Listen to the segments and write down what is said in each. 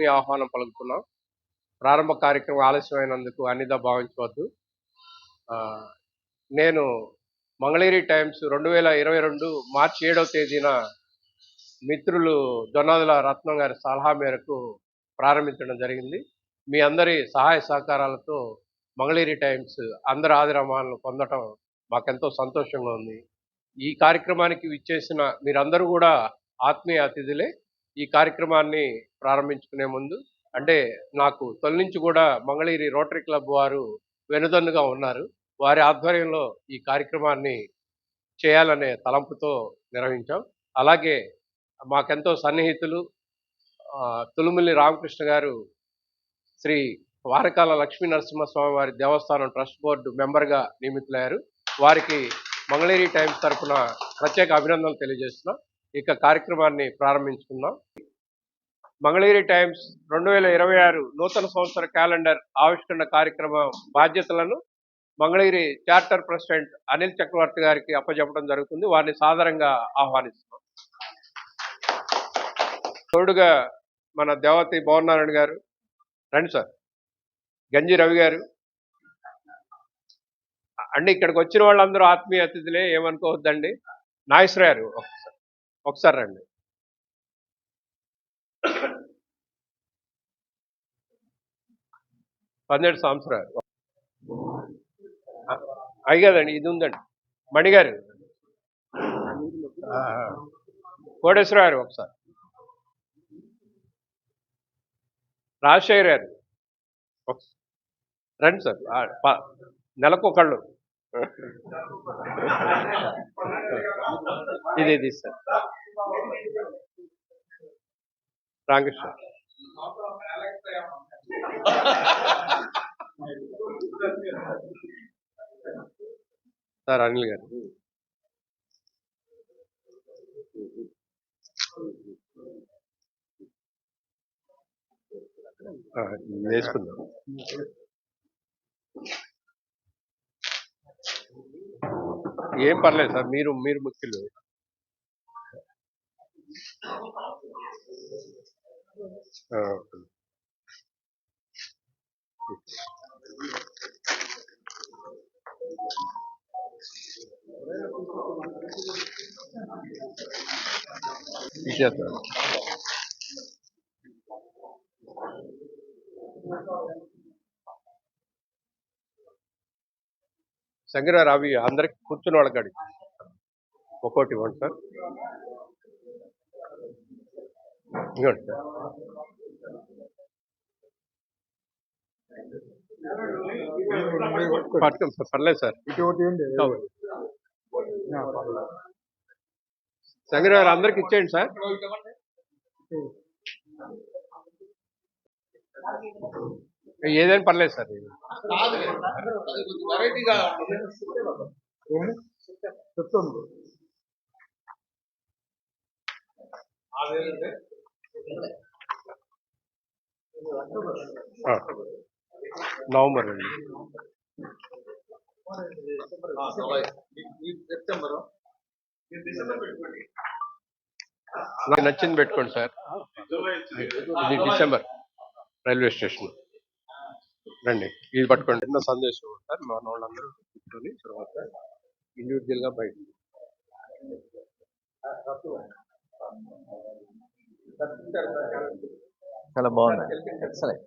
ఆత్మీయ ఆహ్వానం పలుకుతున్నాం. ప్రారంభ కార్యక్రమం ఆలస్యమైనందుకు అన్నిదా భావించవద్దు. నేను మంగళగిరి టైమ్స్ రెండు వేల ఇరవై రెండు మార్చి ఏడవ తేదీన మిత్రులు జొన్నాదుల రత్నం గారి సలహా మేరకు ప్రారంభించడం జరిగింది. మీ అందరి సహాయ సహకారాలతో మంగళగిరి టైమ్స్ అందరి ఆదిరమాలను పొందటం మాకెంతో సంతోషంగా ఉంది. ఈ కార్యక్రమానికి విచ్చేసిన మీరందరూ కూడా ఆత్మీయ అతిథులే. ఈ కార్యక్రమాన్ని ప్రారంభించుకునే ముందు అంటే నాకు తొలి నుంచి కూడా మంగళగిరి రోటరీ క్లబ్ వారు వెనుదన్నుగా ఉన్నారు. వారి ఆధ్వర్యంలో ఈ కార్యక్రమాన్ని చేయాలనే తలంపుతో నిర్వహించాం. అలాగే మాకెంతో సన్నిహితులు తులుమిల్లి రామకృష్ణ గారు శ్రీ వారకాల లక్ష్మీ నరసింహస్వామి వారి దేవస్థానం ట్రస్ట్ బోర్డు మెంబర్గా నియమితులయ్యారు. వారికి మంగళగిరి టైమ్స్ తరఫున ప్రత్యేక అభినందనలు తెలియజేస్తున్నాం. ఇక కార్యక్రమాన్ని ప్రారంభించుకుందాం. మంగళగిరి టైమ్స్ రెండు వేల ఇరవై ఆరు నూతన సంవత్సర క్యాలెండర్ ఆవిష్కరణ కార్యక్రమం బాధ్యతలను మంగళగిరి చార్టర్ ప్రెసిడెంట్ అనిల్ చక్రవర్తి గారికి అప్పచెప్పడం జరుగుతుంది. వారిని సాధారణంగా ఆహ్వానిస్తున్నాం. తోడుగా మన దేవతి భవనారాయణ గారు రండి సార్. గంజి రవి గారు. అండి ఇక్కడికి వచ్చిన వాళ్ళందరూ ఆత్మీయ అతిథులే ఏమనుకోవద్దండి. నాగేశ్వర గారు ఒకసారి ఒకసారి రండి. పన్నెండు సంవత్సరాలు. అయి కదండి ఇది ఉందండి. మణిగారు కోటేశ్వర గారు ఒకసారి. రాజశేఖర్ గారు. ఒక- రండి సార్. నెలకు ప- నెలకొకళ్ళు ఇది ఇది సార్ రామకృష్ణ సార్ అనిల్ గారు ఆ, వేసుకుందాం ఏం పర్లేదు సార్ మీరు మీరు ముఖ్యులు ఆ, ఇచ్చేస్తాను శంకరారు అవి అందరికి కూర్చున్న వాళ్ళకి అడిగి ఒక్కోటి ఇవ్వండి సార్. ఇవ్వండి సార్. పట్టుకోండి సార్ పర్లేదు సార్. శంకరారు అందరికి ఇచ్చేయండి సార్. ఏదైనా పర్లేదు సార్. నవంబర్ అండి నాకు నచ్చింది పెట్టుకోండి సార్. ఇది డిసెంబర్ రైల్వే స్టేషన్. రండి. ఇది పట్టుకోండి. ఎన్నో సందేశం ఉంటారు. మన వాళ్ళందరూ కూర్చొని తర్వాత ఇండివిజువల్గా బయట చాలా బాగుంది ఎక్సలెంట్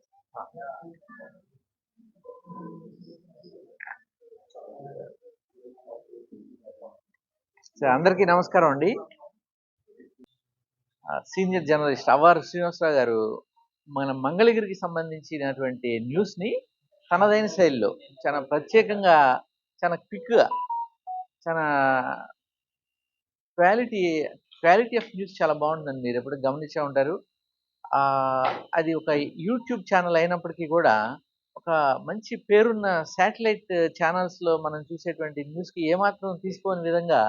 సరే అందరికీ నమస్కారం అండి. సీనియర్ జర్నలిస్ట్ అవ్వారు శ్రీనివాసరావు గారు మన మంగళగిరికి సంబంధించినటువంటి న్యూస్ని తనదైన శైలిలో. చాలా ప్రత్యేకంగా చాలా క్విక్గా చాలా క్వాలిటీ క్వాలిటీ ఆఫ్ న్యూస్ చాలా బాగుంటుందండి. మీరు ఎప్పుడు గమనించే ఉంటారు. అది ఒక యూట్యూబ్ ఛానల్ అయినప్పటికీ కూడా ఒక మంచి పేరున్న శాటిలైట్ ఛానల్స్లో మనం చూసేటువంటి న్యూస్కి ఏమాత్రం తీసుకోని విధంగా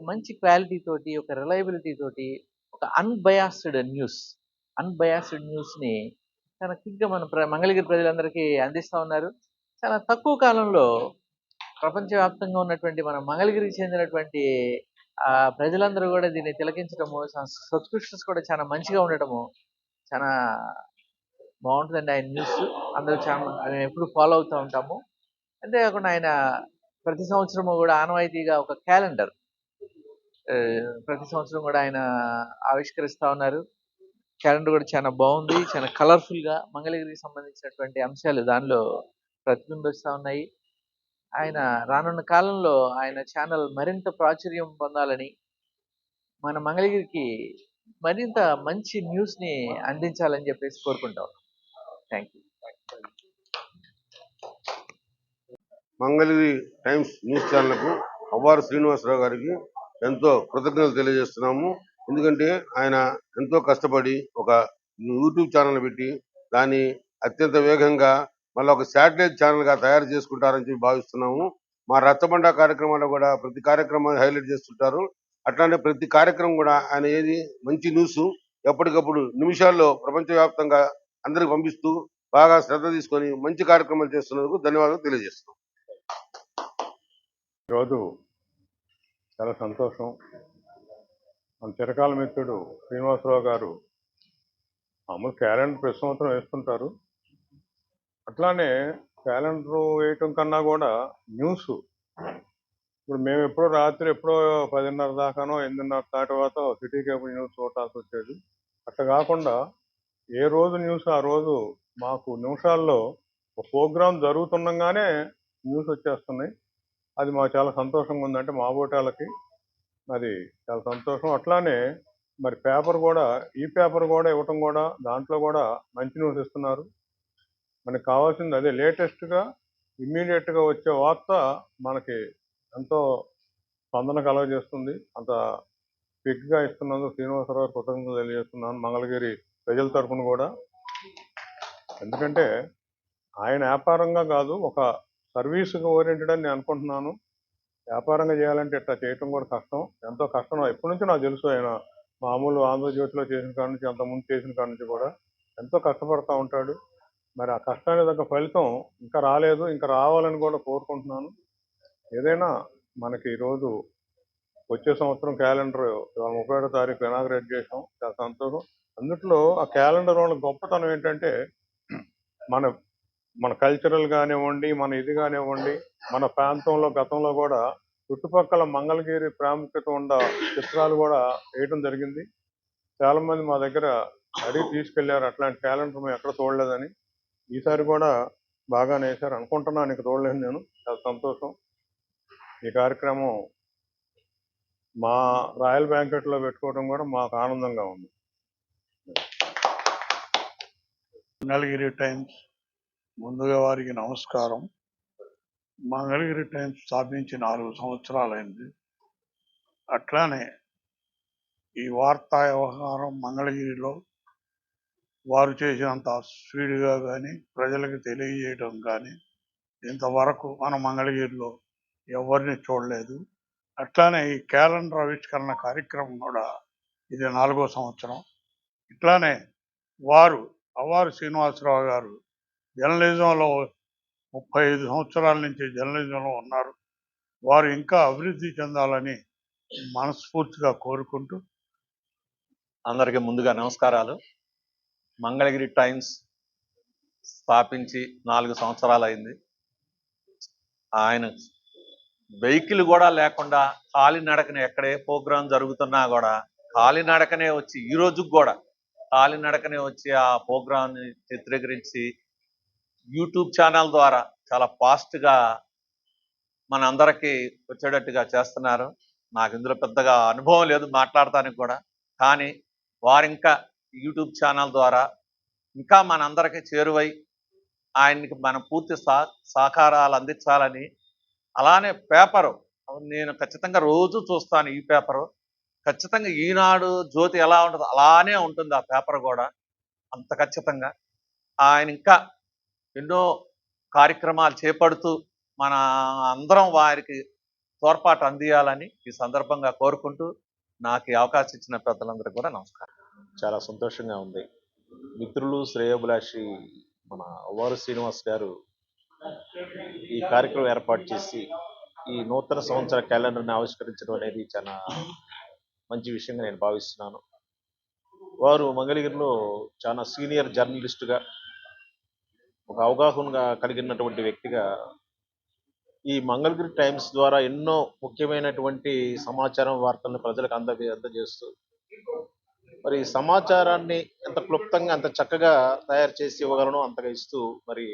ఒక మంచి క్వాలిటీ తోటి ఒక రిలయబిలిటీ తోటి ఒక అన్బయాస్డ్ న్యూస్ అన్బయాస్డ్ న్యూస్ని చాలా క్విక్గా మన ప్ర మంగళగిరి ప్రజలందరికీ అందిస్తూ ఉన్నారు. చాలా తక్కువ కాలంలో ప్రపంచవ్యాప్తంగా ఉన్నటువంటి మన మంగళగిరికి చెందినటువంటి ఆ ప్రజలందరూ కూడా దీన్ని తిలకించడము సబ్స్క్రిప్షన్స్ కూడా చాలా మంచిగా ఉండటము చాలా బాగుంటుందండి ఆయన న్యూస్. అందరూ చాలా మేము ఎప్పుడు ఫాలో అవుతూ ఉంటాము. అంతేకాకుండా ఆయన ప్రతి సంవత్సరము కూడా ఆనవాయితీగా ఒక క్యాలెండర్ ప్రతి సంవత్సరం కూడా ఆయన ఆవిష్కరిస్తూ ఉన్నారు. క్యాలెండర్ కూడా చాలా బాగుంది. చాలా కలర్ఫుల్గా మంగళగిరికి సంబంధించినటువంటి అంశాలు దానిలో ప్రతిబింబిస్తూ ఉన్నాయి. ఆయన రానున్న కాలంలో ఆయన ఛానల్ మరింత ప్రాచుర్యం పొందాలని మన మంగళగిరికి మరింత మంచి న్యూస్ని అందించాలని చెప్పేసి కోరుకుంటాం. Thank you Mangalagiri Times news ఛానల్కు అవ్వారు శ్రీనివాసరావు గారికి ఎంతో కృతజ్ఞతలు తెలియజేస్తున్నాము. ఎందుకంటే ఆయన ఎంతో కష్టపడి ఒక యూట్యూబ్ ఛానల్ పెట్టి దాన్ని అత్యంత వేగంగా మళ్ళీ ఒక శాటిలైట్ ఛానల్గా తయారు చేసుకుంటారని చెప్పి భావిస్తున్నాము. మా రచ్చబండ కార్యక్రమాల్లో కూడా ప్రతి కార్యక్రమాన్ని హైలైట్ చేస్తుంటారు. అట్లానే ప్రతి కార్యక్రమం కూడా ఆయన ఏది మంచి న్యూస్ ఎప్పటికప్పుడు నిమిషాల్లో ప్రపంచవ్యాప్తంగా అందరికి పంపిస్తూ బాగా శ్రద్ధ తీసుకొని మంచి కార్యక్రమాలు చేస్తున్నందుకు ధన్యవాదాలు తెలియజేస్తున్నాం. ఈరోజు చాలా సంతోషం. మన చిరకాల మిత్రుడు శ్రీనివాసరావు గారు మామూలు క్యాలెండర్ ప్రతి సంవత్సరం వేస్తుంటారు. అట్లానే క్యాలెండర్ వేయటం కన్నా కూడా న్యూస్. ఇప్పుడు మేము ఎప్పుడో రాత్రి ఎప్పుడో పదిన్నర దాకానో ఎనిమిదిన్నర తర్వాత సిటీ కేబుల్ న్యూస్ చూడాల్సి వచ్చేది. అట్లా కాకుండా ఏ రోజు న్యూస్ ఆ రోజు మాకు నిమిషాల్లో ఒక ప్రోగ్రాం జరుగుతుండగానే న్యూస్ వచ్చేస్తున్నాయి. అది మాకు చాలా సంతోషంగా ఉందంటే మా బోటాలకి అది చాలా సంతోషం. అట్లానే మరి పేపర్ కూడా ఈ పేపర్ కూడా ఇవ్వటం కూడా దాంట్లో కూడా మంచి న్యూస్ ఇస్తున్నారు. మనకి కావాల్సింది అదే లేటెస్ట్గా ఇమ్మీడియట్గా వచ్చే వార్త మనకి ఎంతో స్పందన కలగజేస్తుంది. అంత క్విక్గా ఇస్తున్నందుకు శ్రీనివాసరావు కృతజ్ఞతలు తెలియజేస్తున్నాను. మంగళగిరి ప్రజల తరఫున కూడా. ఎందుకంటే ఆయన వ్యాపారంగా కాదు ఒక సర్వీస్గా ఓరియంటెడ్ అని నేను అనుకుంటున్నాను. వ్యాపారంగా చేయాలంటే ఇట్లా చేయటం కూడా కష్టం. ఎంతో కష్టం ఎప్పటి నుంచి నాకు తెలుసు ఆయన మామూలు ఆంధ్రజ్యోతిలో చేసిన కాడ నుంచి అంతకుముందు చేసిన కాడ నుంచి కూడా ఎంతో కష్టపడతా ఉంటాడు. మరి ఆ కష్టానికి తగ్గ ఫలితం ఇంకా రాలేదు. ఇంకా రావాలని కూడా కోరుకుంటున్నాను. ఏదైనా మనకి ఈరోజు వచ్చే సంవత్సరం క్యాలెండర్ ఇవాళ ముప్పై ఏడో తారీఖు ఇనాగ్రేట్ చేసాం. చాలా సంతోషం. అందుట్లో ఆ క్యాలెండర్ వాళ్ళ గొప్పతనం ఏంటంటే మన మన కల్చరల్ కానివ్వండి మన ఇది కానివ్వండి మన ప్రాంతంలో గతంలో కూడా చుట్టుపక్కల మంగళగిరి ప్రాముఖ్యత ఉన్న చిత్రాలు కూడా వేయటం జరిగింది. చాలా మంది మా దగ్గర అడిగి తీసుకెళ్ళారు అట్లాంటి టాలెంట్ మేము ఎక్కడ చూడలేదని. ఈసారి కూడా బాగానే వేశారు. అనుకుంటున్నాను నీకు చూడలేదు నేను. చాలా సంతోషం. ఈ కార్యక్రమం మా రాయల్ బ్యాంకెట్లో పెట్టుకోవడం కూడా మాకు ఆనందంగా ఉంది. మంగళగిరి టైమ్స్. ముందుగా వారికి నమస్కారం. మంగళగిరి టైమ్స్ స్థాపించి నాలుగు సంవత్సరాలైంది. అట్లానే ఈ వార్తా వ్యవహారం మంగళగిరిలో వారు చేసినంత స్పీడ్గా కానీ ప్రజలకు తెలియజేయడం కానీ ఇంతవరకు మన మంగళగిరిలో ఎవరిని చూడలేదు. అట్లానే ఈ క్యాలెండర్ ఆవిష్కరణ కార్యక్రమం కూడా ఇది నాలుగో సంవత్సరం. ఇట్లానే వారు అవ్వారు శ్రీనివాసరావు గారు జర్నలిజంలో ముప్పై ఐదు సంవత్సరాల నుంచి జర్నలిజంలో ఉన్నారు. వారు ఇంకా అభివృద్ధి చెందాలని మనస్ఫూర్తిగా కోరుకుంటూ అందరికీ ముందుగా నమస్కారాలు. మంగళగిరి టైమ్స్ స్థాపించి నాలుగు సంవత్సరాలు అయింది. ఆయన వెహికల్ కూడా లేకుండా కాలినడకనే ఎక్కడే ప్రోగ్రాం జరుగుతున్నా కూడా కాలినడకనే వచ్చి ఈ కూడా కాలినడకనే వచ్చి ఆ ప్రోగ్రాంని చిత్రీకరించి యూట్యూబ్ ఛానల్ ద్వారా చాలా ఫాస్ట్గా మన అందరికీ వచ్చేటట్టుగా చేస్తున్నారు. నాకు ఇందులో పెద్దగా అనుభవం లేదు మాట్లాడటానికి కూడా. కానీ వారింకా ఇంకా యూట్యూబ్ ఛానల్ ద్వారా ఇంకా మనందరికీ చేరువై ఆయనకి మనం పూర్తి సా సహకారాలు అందించాలని అలానే పేపరు నేను ఖచ్చితంగా రోజు చూస్తాను ఈ పేపరు. ఖచ్చితంగా ఈనాడు జ్యోతి ఎలా ఉంటుందో అలానే ఉంటుంది ఆ పేపర్ కూడా అంత ఖచ్చితంగా. ఆయన ఇంకా ఎన్నో కార్యక్రమాలు చేపడుతూ మన అందరం వారికి తోడ్పాటు అందియాలని ఈ సందర్భంగా కోరుకుంటూ నాకు ఈ అవకాశం ఇచ్చిన పెద్దలందరికీ కూడా నమస్కారం. చాలా సంతోషంగా ఉంది. మిత్రులు శ్రేయోభిలాషి మన అవ్వారు శ్రీనివాస్ గారు ఈ కార్యక్రమం ఏర్పాటు చేసి ఈ నూతన సంవత్సర క్యాలెండర్ని ఆవిష్కరించడం అనేది చాలా మంచి విషయంగా నేను భావిస్తున్నాను. వారు మంగళగిరిలో చాలా సీనియర్ జర్నలిస్టుగా ఒక అవగాహన కలిగినటువంటి వ్యక్తిగా ఈ మంగళగిరి టైమ్స్ ద్వారా ఎన్నో ముఖ్యమైనటువంటి సమాచారం వార్తలను ప్రజలకు అంద అందజేస్తూ మరి సమాచారాన్ని ఎంత క్లుప్తంగా అంత చక్కగా తయారు చేసి ఇవ్వగలను అంతగా ఇస్తూ మరి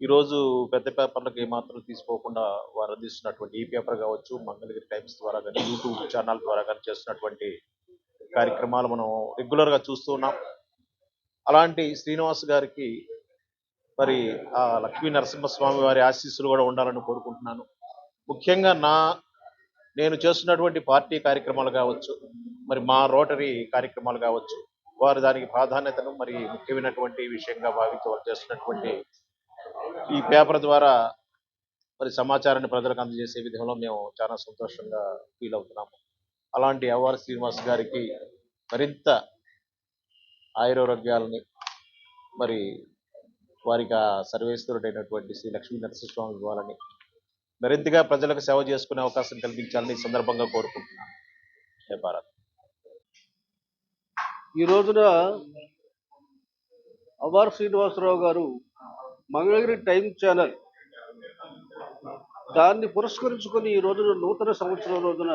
ఈరోజు పెద్ద పేపర్లకు ఏమాత్రం తీసుకోకుండా వారు అందిస్తున్నటువంటి ఈ పేపర్ కావచ్చు మంగళగిరి టైమ్స్ ద్వారా కానీ యూట్యూబ్ ఛానల్ ద్వారా కానీ చేస్తున్నటువంటి కార్యక్రమాలు మనం రెగ్యులర్గా చూస్తూ ఉన్నాం. అలాంటి శ్రీనివాస్ గారికి మరి ఆ లక్ష్మీ నరసింహస్వామి వారి ఆశీస్సులు కూడా ఉండాలని కోరుకుంటున్నాను. ముఖ్యంగా నా నేను చేస్తున్నటువంటి పార్టీ కార్యక్రమాలు కావచ్చు మరి మా రోటరీ కార్యక్రమాలు కావచ్చు వారు దానికి ప్రాధాన్యతను మరి ముఖ్యమైనటువంటి విషయంగా భావించి వారు చేస్తున్నటువంటి ఈ పేపర్ ద్వారా మరి సమాచారాన్ని ప్రజలకు అందజేసే విధంలో మేము చాలా సంతోషంగా ఫీల్ అవుతున్నాము. అలాంటి అవ్వారు శ్రీనివాస్ గారికి మరింత ఆయురారోగ్యాలని మరి వారికి సర్వేశ్వరుడైనటువంటి శ్రీ లక్ష్మీ నరసింహస్వామి ఇవ్వాలని మరింతగా ప్రజలకు సేవ చేసుకునే అవకాశం కల్పించాలని ఈ సందర్భంగా కోరుకుంటున్నాను. జై భారత్. ఈ రోజున అవార్ శ్రీనివాసరావు గారు మంగళగిరి టైమ్ ఛానల్ దాన్ని పురస్కరించుకొని ఈ రోజున నూతన సంవత్సరం రోజున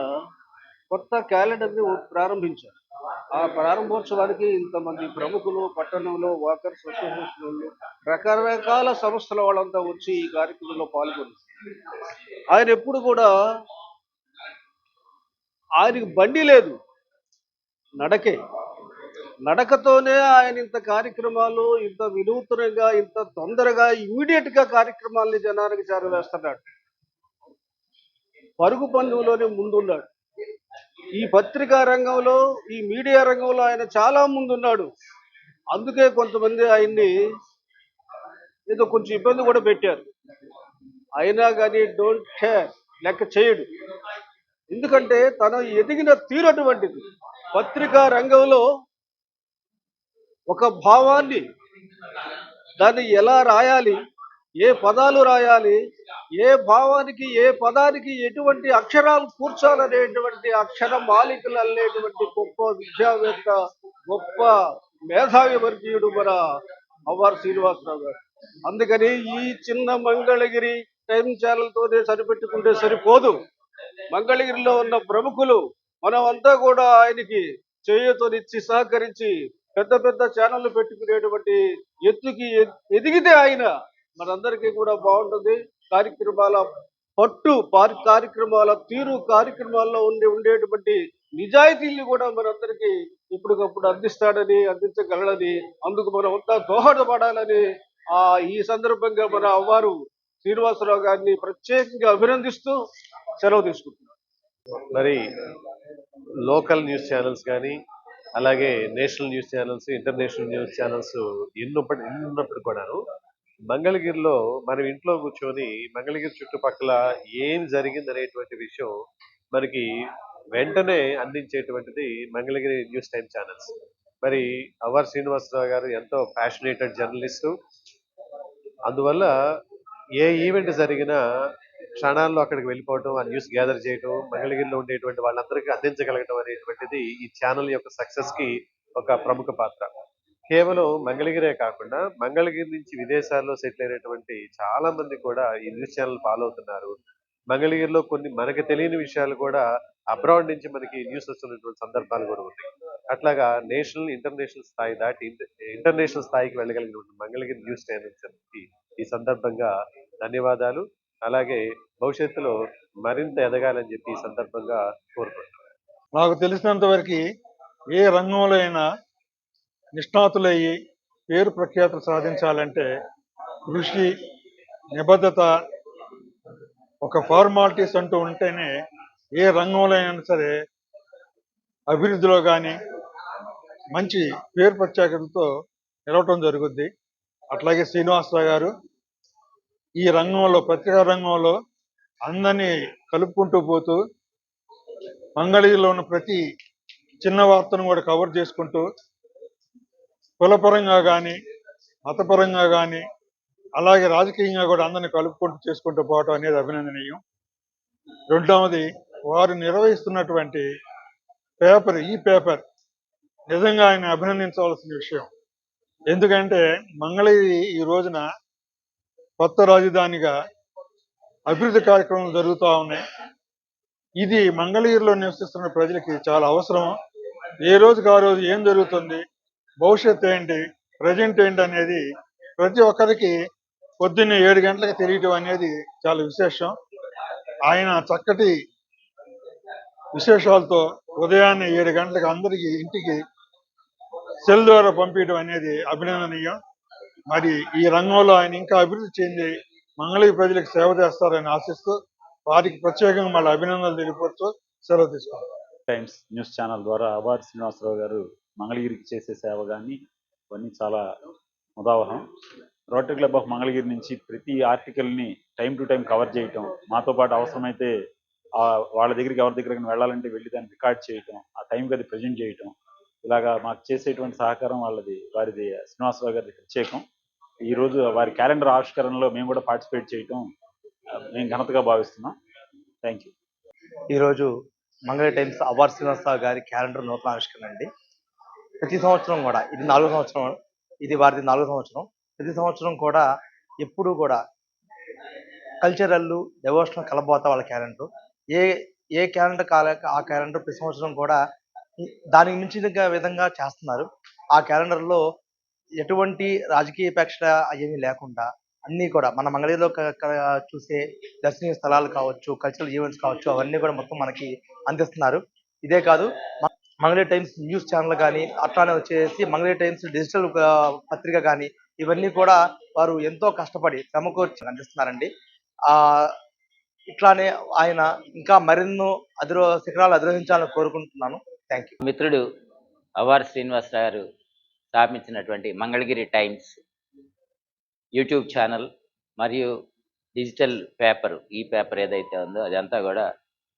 కొత్త క్యాలెండర్ని ప్రారంభించారు. ఆ ప్రారంభోత్సవానికి ఇంతమంది ప్రముఖులు పట్టణంలో వాకర్స్ అసోసియేషన్లు రకరకాల సంస్థల వాళ్ళంతా వచ్చి ఈ కార్యక్రమంలో పాల్గొన్నారు. ఆయన ఎప్పుడు కూడా ఆయనకి బండి లేదు. నడకే. నడకతోనే ఆయన ఇంత కార్యక్రమాలు ఇంత వినూత్నంగా ఇంత తొందరగా ఇమీడియట్గా కార్యక్రమాల్ని జనానికి చేరవేస్తున్నాడు. పరుగు పందులోనే ముందున్నాడు. ఈ పత్రికా రంగంలో ఈ మీడియా రంగంలో ఆయన చాలా ముందున్నాడు. అందుకే కొంతమంది ఆయన్ని ఏదో కొంచెం ఇబ్బంది కూడా పెట్టారు. అయినా కానీ డోంట్ కేర్ లెక్క చేయడు. ఎందుకంటే తను ఎదిగిన తీరు అటువంటిది. పత్రికా రంగంలో ఒక భావాన్ని దాన్ని ఎలా రాయాలి ఏ పదాలు రాయాలి? ఏ భావానికి ఏ పదానికి ఎటువంటి అక్షరాలు కూర్చాలనేటువంటి అక్షర మాలికలు అనేటువంటి గొప్ప విద్యావేత్త గొప్ప మేధావి వర్గీయుడు మన అవ్వారు శ్రీనివాసరావు గారు. అందుకని ఈ చిన్న మంగళగిరి టైం ఛానల్తోనే సరిపెట్టుకుంటే సరిపోదు. మంగళగిరిలో ఉన్న ప్రముఖులు మనమంతా కూడా ఆయనకి చేయూతనిచ్చి సహకరించి పెద్ద పెద్ద ఛానళ్ళు పెట్టుకునేటువంటి ఎత్తుకి ఎదిగితే ఆయన మనందరికీ కూడా బాగుంటుంది. కార్యక్రమాల పట్టు కార్యక్రమాల తీరు కార్యక్రమాల్లో ఉండే ఉండేటువంటి నిజాయితీల్ని కూడా మనందరికీ ఇప్పటికప్పుడు అందిస్తాడని అందించగలడని అందుకు మనం అంతా దోహదపడాలని ఆ ఈ సందర్భంగా మన అవ్వారు శ్రీనివాసరావు గారిని ప్రత్యేకంగా అభినందిస్తూ సెలవు తీసుకుంటున్నాం. మరి లోకల్ న్యూస్ ఛానల్స్ కానీ అలాగే national news channels international news channels ఎన్నప్పటి ఎన్నున్నప్పుడు కూడాను మంగళగిరిలో మనం ఇంట్లో కూర్చొని మంగళగిరి చుట్టుపక్కల ఏం జరిగింది అనేటువంటి విషయం మనకి వెంటనే అందించేటువంటిది మంగళగిరి న్యూస్ టైమ్ ఛానల్స్. మరి అవర్ శ్రీనివాసరావు గారు ఎంతో ప్యాషనేటెడ్ జర్నలిస్టు అందువల్ల ఏ ఈవెంట్ జరిగినా క్షణాల్లో అక్కడికి వెళ్ళిపోవటం ఆ న్యూస్ గ్యాదర్ చేయటం మంగళగిరిలో ఉండేటువంటి వాళ్ళందరికీ అందించగలగటం అనేటువంటిది ఈ ఛానల్ యొక్క సక్సెస్కి ఒక ప్రముఖ పాత్ర. కేవలం మంగళగిరే కాకుండా మంగళగిరి నుంచి విదేశాల్లో సెటిల్ అయినటువంటి చాలా మంది కూడా ఈ న్యూస్ ఛానల్ ఫాలో అవుతున్నారు. మంగళగిరిలో కొన్ని మనకి తెలియని విషయాలు కూడా అబ్రాడ్ నుంచి మనకి న్యూస్ వస్తున్నటువంటి సందర్భాలు కూడా ఉన్నాయి. అట్లాగా నేషనల్ ఇంటర్నేషనల్ స్థాయి దాటి ఇంటర్నేషనల్ స్థాయికి వెళ్ళగలిగినటువంటి మంగళగిరి న్యూస్ ఛానల్స్ ఈ సందర్భంగా ధన్యవాదాలు. అలాగే భవిష్యత్తులో మరింత ఎదగాలని చెప్పి ఈ సందర్భంగా కోరుకుంటున్నాను. నాకు తెలిసినంత వరకు ఏ రంగంలో అయినా నిష్ణాతులయ్యి పేరు ప్రఖ్యాతులు సాధించాలంటే కృషి నిబద్ధత ఒక ఫార్మాలిటీస్ అంటూ ఉంటేనే ఏ రంగంలో అయినా సరే అభివృద్ధిలో కానీ మంచి పేరు ప్రత్యేకతతో నిలవటం జరుగుద్ది. అట్లాగే శ్రీనివాసరావు గారు ఈ రంగంలో పత్రికా రంగంలో అందరినీ కలుపుకుంటూ పోతూ మంగళగిరిలో ఉన్న ప్రతి చిన్న వార్తను కూడా కవర్ చేసుకుంటూ కులపరంగా కానీ మతపరంగా కానీ అలాగే రాజకీయంగా కూడా అందరిని కలుపుకుంటూ చేసుకుంటూ పోవటం అనేది అభినందనీయం. రెండవది వారు నిర్వహిస్తున్నటువంటి పేపర్ ఈ పేపర్ నిజంగా ఆయన అభినందించవలసిన విషయం. ఎందుకంటే మంగళగిరి ఈ రోజున కొత్త రాజధానిగా అభివృద్ధి కార్యక్రమాలు జరుగుతూ ఉన్నాయి. ఇది మంగళగిరిలో నివసిస్తున్న ప్రజలకి చాలా అవసరం. ఏ రోజుకి ఆ రోజు ఏం జరుగుతుంది? భవిష్యత్తు ఏంటి ప్రజెంట్ ఏంటి అనేది ప్రతి ఒక్కరికి పొద్దున్నే ఏడు గంటలకు తెలియటం అనేది చాలా విశేషం. ఆయన చక్కటి విశేషాలతో ఉదయాన్నే ఏడు గంటలకు అందరికీ ఇంటికి సెల్ ద్వారా పంపించడం అనేది అభినందనీయం. మరి ఈ రంగంలో ఆయన ఇంకా అభివృద్ధి చెంది మంగళగిరి ప్రజలకు సేవ చేస్తారని ఆశిస్తూ వారికి ప్రత్యేకంగా మళ్ళీ అభినందనలు తెలియపడుతూ సెలవు తీసుకుంటాం టైమ్స్ న్యూస్ ఛానల్ ద్వారా అవార్ శ్రీనివాసరావు గారు మంగళగిరికి చేసే సేవ కానీ ఇవన్నీ చాలా ఉదాహరణ. రోటరీ క్లబ్ ఆఫ్ మంగళగిరి నుంచి ప్రతి ఆర్టికల్ని టైం టు టైం కవర్ చేయటం మాతో పాటు అవసరమైతే వాళ్ళ దగ్గరికి ఎవరి దగ్గరికి వెళ్ళాలంటే వెళ్ళి దాన్ని రికార్డ్ చేయటం ఆ టైంకి అది ప్రజెంట్ చేయటం. ఇలాగా మాకు చేసేటువంటి సహకారం వాళ్ళది వారిది శ్రీనివాసరావు గారి ప్రత్యేకం. ఈరోజు వారి క్యాలెండర్ ఆవిష్కరణలో మేము కూడా పార్టిసిపేట్ చేయటం మేము ఘనతగా భావిస్తున్నాం. థ్యాంక్ యూ ఈరోజు మంగళ టైమ్స్ అవార్ శ్రీనివాసరావు గారి క్యాలెండర్ నూతన ఆవిష్కరణ అండి. ప్రతి సంవత్సరం కూడా ఇది నాలుగు సంవత్సరం ఇది వారిది నాలుగు సంవత్సరం. ప్రతి సంవత్సరం కూడా ఎప్పుడూ కూడా కల్చరల్ డెవోషనల్ కలబోతా వాళ్ళ క్యాలెండర్ ఏ ఏ క్యాలెండర్ కాలే ఆ క్యాలెండర్ ప్రతి సంవత్సరం కూడా దానికి మించిన విధంగా చేస్తున్నారు. ఆ క్యాలెండర్లో ఎటువంటి రాజకీయపేక్ష అవేమీ లేకుండా అన్నీ కూడా మన మంగళగిరిలో చూసే దర్శనీయ స్థలాలు కావచ్చు కల్చరల్ ఈవెంట్స్ కావచ్చు అవన్నీ కూడా మొత్తం మనకి అందిస్తున్నారు. ఇదే కాదు మంగళీ టైమ్స్ న్యూస్ ఛానల్ కానీ అట్లానే వచ్చేసి మంగళీ టైమ్స్ డిజిటల్ పత్రిక కానీ ఇవన్నీ కూడా వారు ఎంతో కష్టపడి శ్రమకూర్చి అందిస్తున్నారండి. ఇట్లానే ఆయన ఇంకా మరెన్నో అధిరో శిఖరాలు అధిరోహించాలని కోరుకుంటున్నాను. థ్యాంక్ యూ మిత్రుడు అవార్ శ్రీనివాస్ గారు స్థాపించినటువంటి మంగళగిరి టైమ్స్ యూట్యూబ్ ఛానల్ మరియు డిజిటల్ పేపర్ ఈ పేపర్ ఏదైతే ఉందో అదంతా కూడా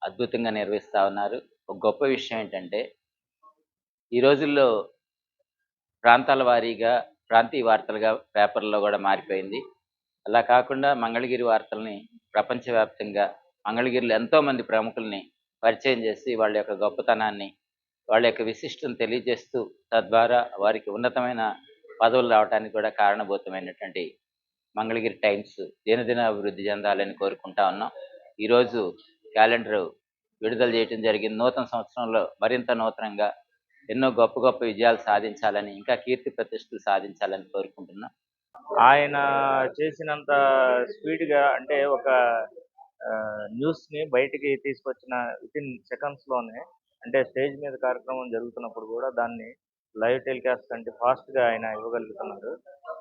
అద్భుతంగా నిర్వహిస్తూ ఉన్నారు. ఒక గొప్ప విషయం ఏంటంటే ఈ రోజుల్లో ప్రాంతాల వారీగా ప్రాంతీయ వార్తలుగా పేపర్లో కూడా మారిపోయింది. అలా కాకుండా మంగళగిరి వార్తల్ని ప్రపంచవ్యాప్తంగా మంగళగిరిలో ఎంతోమంది ప్రముఖుల్ని పరిచయం చేసి వాళ్ళ యొక్క గొప్పతనాన్ని వాళ్ళ యొక్క విశిష్టం తెలియజేస్తూ తద్వారా వారికి ఉన్నతమైన పదవులు రావడానికి కూడా కారణభూతమైనటువంటి మంగళగిరి టైమ్స్ దినదిన అభివృద్ధి చెందాలని కోరుకుంటా ఉన్నాం. ఈరోజు క్యాలెండర్ విడుదల చేయడం జరిగింది. నూతన సంవత్సరంలో మరింత నూతనంగా ఎన్నో గొప్ప గొప్ప విజయాలు సాధించాలని ఇంకా కీర్తి ప్రతిష్టలు సాధించాలని కోరుకుంటున్నా. ఆయన చేసినంత స్పీడ్గా అంటే ఒక న్యూస్ని బయటికి తీసుకొచ్చిన విత్ ఇన్ సెకండ్స్లోనే అంటే స్టేజ్ మీద కార్యక్రమం జరుగుతున్నప్పుడు కూడా దాన్ని లైవ్ టెలికాస్ట్ అంటే ఫాస్ట్గా ఆయన ఇవ్వగలుగుతున్నారు.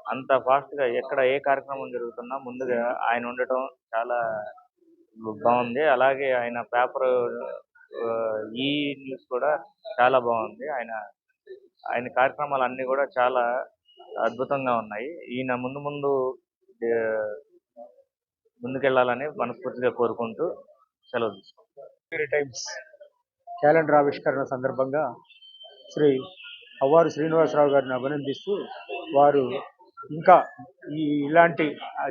అంత ఫాస్ట్గా ఎక్కడ ఏ కార్యక్రమం జరుగుతున్నా ముందుగా ఆయన ఉండటం చాలా బాగుంది. అలాగే ఆయన పేపర్ ఈ న్యూస్ కూడా చాలా బాగుంది. ఆయన ఆయన కార్యక్రమాలు అన్ని కూడా చాలా అద్భుతంగా ఉన్నాయి. ఈయన ముందు ముందు ముందుకెళ్ళాలని మనస్ఫూర్తిగా కోరుకుంటూ సెలవు తీసుకుంటాం టైమ్స్ క్యాలెండర్ ఆవిష్కరణ సందర్భంగా శ్రీ అవ్వారు శ్రీనివాసరావు గారిని అభినందిస్తూ వారు ఇంకా ఈ ఇలాంటి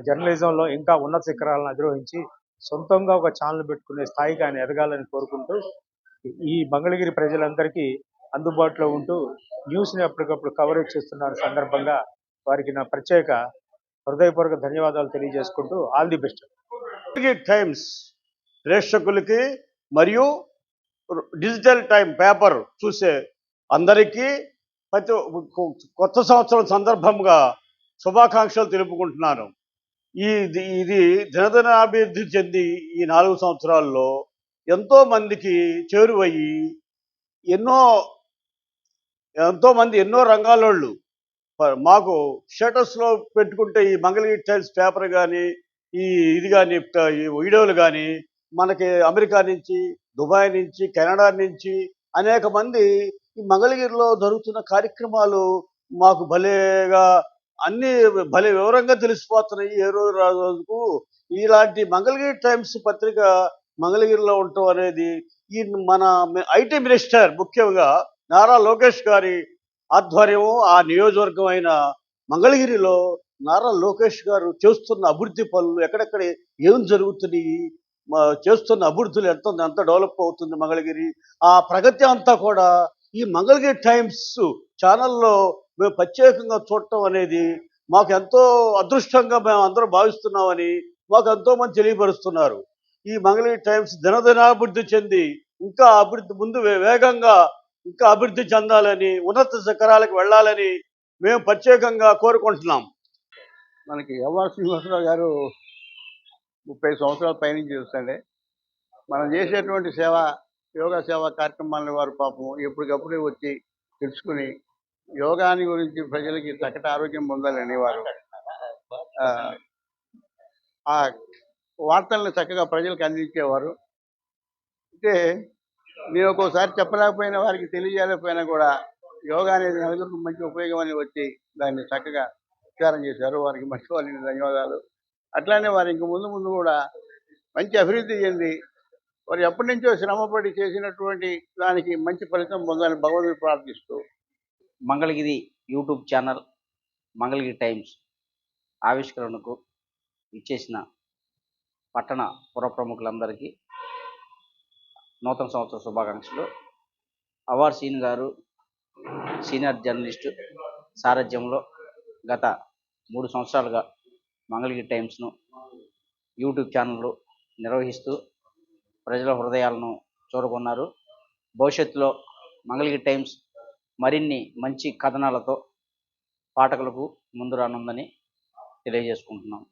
జర్నలిజంలో ఇంకా ఉన్నత శిఖరాలను అధిరోహించి సొంతంగా ఒక ఛానల్ పెట్టుకునే స్థాయికి ఆయన ఎదగాలని కోరుకుంటూ ఈ మంగళగిరి ప్రజలందరికీ అందుబాటులో ఉంటూ న్యూస్ని అప్పటికప్పుడు కవరేజ్ చేస్తున్న సందర్భంగా వారికి నా ప్రత్యేక హృదయపూర్వక ధన్యవాదాలు తెలియజేసుకుంటూ ఆల్ ది బెస్ట్ టైమ్స్ ప్రేక్షకులకి మరియు డిజిటల్ టైం పేపర్ చూసే అందరికీ ప్రతి కొత్త సంవత్సరం సందర్భంగా శుభాకాంక్షలు తెలుపుకుంటున్నాను. ఈ ఇది ఇది దినదినాభివృద్ధి చెంది ఈ నాలుగు సంవత్సరాల్లో ఎంతో మందికి చేరువయ్యి ఎన్నో ఎంతోమంది ఎన్నో రంగాలోళ్ళు మాకు స్టేటస్లో పెట్టుకుంటే ఈ మంగళగిరి టైల్స్ పేపర్ కానీ ఈ ఇది కానీ ఈ వీడియోలు కానీ మనకి అమెరికా నుంచి దుబాయ్ నుంచి కెనడా నుంచి అనేక మంది ఈ మంగళగిరిలో జరుగుతున్న కార్యక్రమాలు మాకు భలేగా అన్ని భలే వివరంగా తెలిసిపోతున్నాయి ఏ రోజు రోజుకు. ఇలాంటి మంగళగిరి టైమ్స్ పత్రిక మంగళగిరిలో ఉండటం అనేది ఈ మన ఐటీ మినిస్టర్ ముఖ్యంగా నారా లోకేష్ గారి ఆధ్వర్యము ఆ నియోజకవర్గం అయిన మంగళగిరిలో నారా లోకేష్ గారు చేస్తున్న అభివృద్ధి పనులు ఎక్కడెక్కడ ఏం జరుగుతున్నాయి చేస్తున్న అభివృద్ధులు ఎంత ఎంత డెవలప్ అవుతుంది మంగళగిరి. ఆ ప్రగతి అంతా కూడా ఈ మంగళగిరి టైమ్స్ ఛానల్లో మేము ప్రత్యేకంగా చూడటం అనేది మాకు ఎంతో అదృష్టంగా మేము అందరూ భావిస్తున్నామని మాకు ఎంతోమంది తెలియపరుస్తున్నారు. ఈ మంగళగిరి టైమ్స్ దినదినాభివృద్ధి చెంది ఇంకా అభివృద్ధి ముందు వే- వేగంగా ఇంకా అభివృద్ధి చెందాలని ఉన్నత శిఖరాలకు వెళ్ళాలని మేము ప్రత్యేకంగా కోరుకుంటున్నాం. మనకి ఎల్ఆర్ శ్రీనివాసరావు గారు ముప్పై సంవత్సరాల పైనుంచి చూస్తుండే మనం చేసేటువంటి సేవ యోగా సేవా కార్యక్రమాలను వారు పాపం ఎప్పటికప్పుడే వచ్చి తెలుసుకుని యోగాని గురించి ప్రజలకి చక్కటి ఆరోగ్యం పొందాలని వారు ఆ, వార్తలను చక్కగా ప్రజలకు అందించేవారు. అంటే నేను ఒక్కోసారి చెప్పలేకపోయినా వారికి తెలియజేయలేకపోయినా కూడా యోగా అనేది నలుగురికి మంచి ఉపయోగం అని వచ్చి దాన్ని చక్కగా ప్రచారం చేశారు. వారికి మంచి వాళ్ళని ధన్యవాదాలు. అట్లానే వారు ఇంక ముందు ముందు కూడా మంచి అభివృద్ధి చెంది వారు ఎప్పటి నుంచో శ్రమపడి చేసినటువంటి దానికి మంచి ఫలితం పొందాలని భగవంతుడు ప్రార్థిస్తూ Mangalagiri YouTube channel Mangalagiri Times ఆవిష్కరణకు ఇచ్చేసిన పట్టణ పుర ప్రముఖులందరికీ నూతన సంవత్సర శుభాకాంక్షలు. అవార్ సీన్ గారు సీనియర్ జర్నలిస్టు సారథ్యంలో గత మూడు సంవత్సరాలుగా మంగళగిరి టైమ్స్ను యూట్యూబ్ ఛానళ్ళు నిర్వహిస్తూ ప్రజల హృదయాలను చూరుకున్నారు. భవిష్యత్తులో మంగళగిరి టైమ్స్ మరిన్ని మంచి కథనాలతో పాఠకులకు ముందు రానుందని తెలియజేసుకుంటున్నాం.